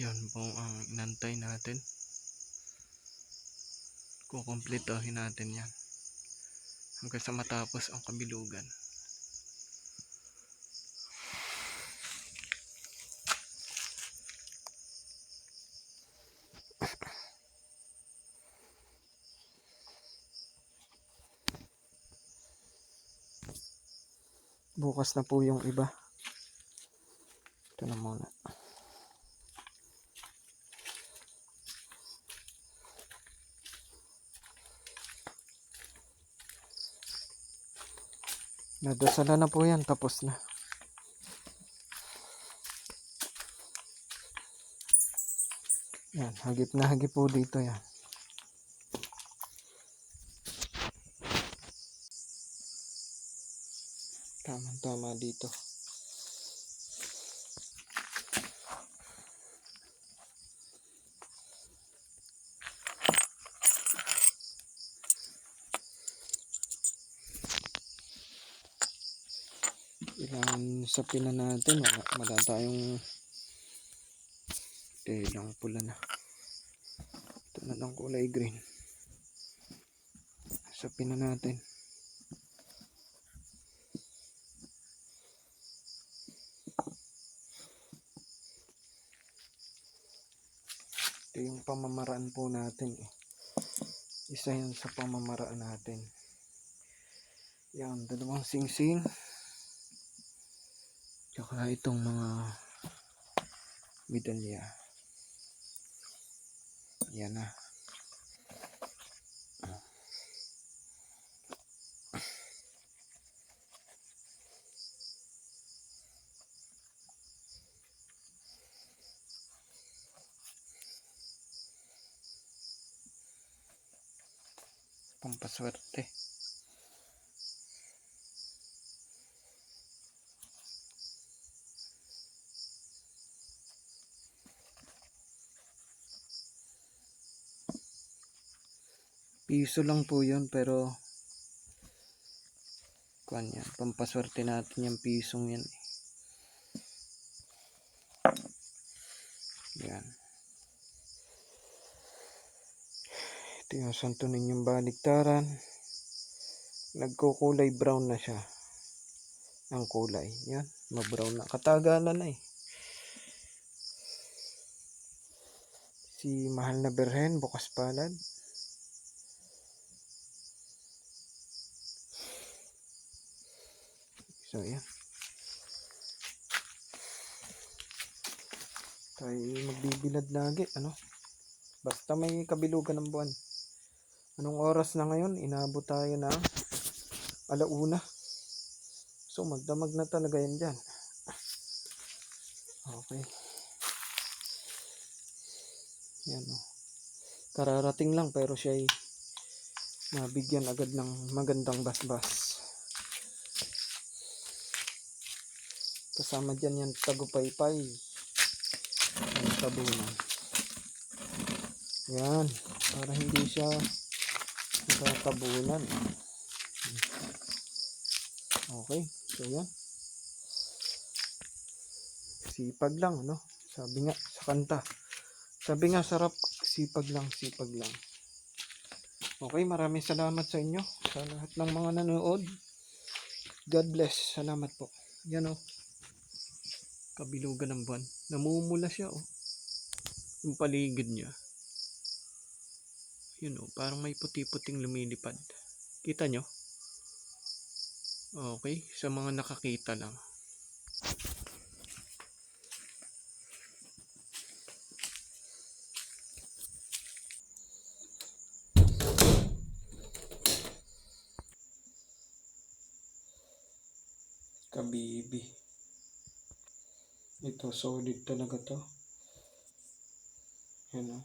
Yan po ang inantay natin. Kukompletohin natin yan. Hanggang sa matapos ang kabilugan. Bukas na po yung iba. Ito na muna. Nadasala na po yan. Tapos na. Yan. Hagip na hagip po dito yan. Tamang tama dito. Kailangan sapin na natin. Wala, wala tayong eh lang pula na. Ito na lang kulay green. Sapin na natin. Ito yung pamamaraan po natin eh. Isa yan sa pamamaraan natin. Yan, dalawang sing-sing. Tsaka itong mga medalya. Yan na. Pampaswerte. Piso lang po yun pero kuan yan. Pampaswerte natin yung pisong yan. eh. Yan. Ito yung santo ninyong baliktaran. Nagkukulay brown na siya. Ang kulay. Yan. Mabrown na. Katagalan na eh. Si Mahal na Berhen, bukas palad. So, yan. Tayo magbibilad lagi, ano? Basta may kabilugan ng buwan. Anong oras na ngayon? Inabot tayo na alauna. So, magdamag na talaga yan dyan. Okay. Yan o. Kararating lang pero siya ay nabigyan agad ng magandang basbas. Kasama dyan yan tagupaypay. Ang tabunan. Yan. Para hindi siya nakatabunan. Okay. So yan. Sipag lang, ano? Sabi nga sa kanta. Sabi nga sarap, sipag lang, sipag lang. Okay, maraming salamat sa inyo. Sa lahat ng mga nanood. God bless. Salamat po. Yan o. Kabilugan ng buwan. Namumula siya o. Yung paligid niya. Yun o. Parang may puti-puting lumilipad. Kita nyo? Okay. Sa mga nakakita lang. Kabibi. Ito, solid talaga to. Yan o.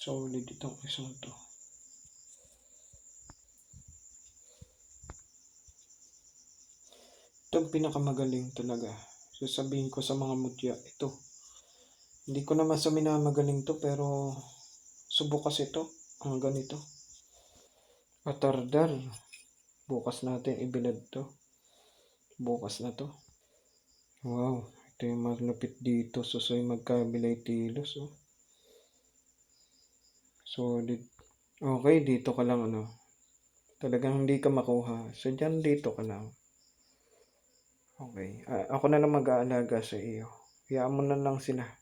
Solid itong isang to. Ito ang pinakamagaling talaga. Sasabihin ko sa mga mutya, ito. Hindi ko naman sa minamagaling to, pero subukas ito. Ang ganito. Patardar. Bukas natin ibilad to. Bukas na to. Wow. Ito yung malupit dito. Susoy magkabilay tilos. Oh. Solid. Okay, dito ka lang ano. Talagang hindi ka makuha. So, dyan dito ka lang. Okay. Ah, ako na lang mag-aalaga sa iyo. Hayaan mo na lang sila.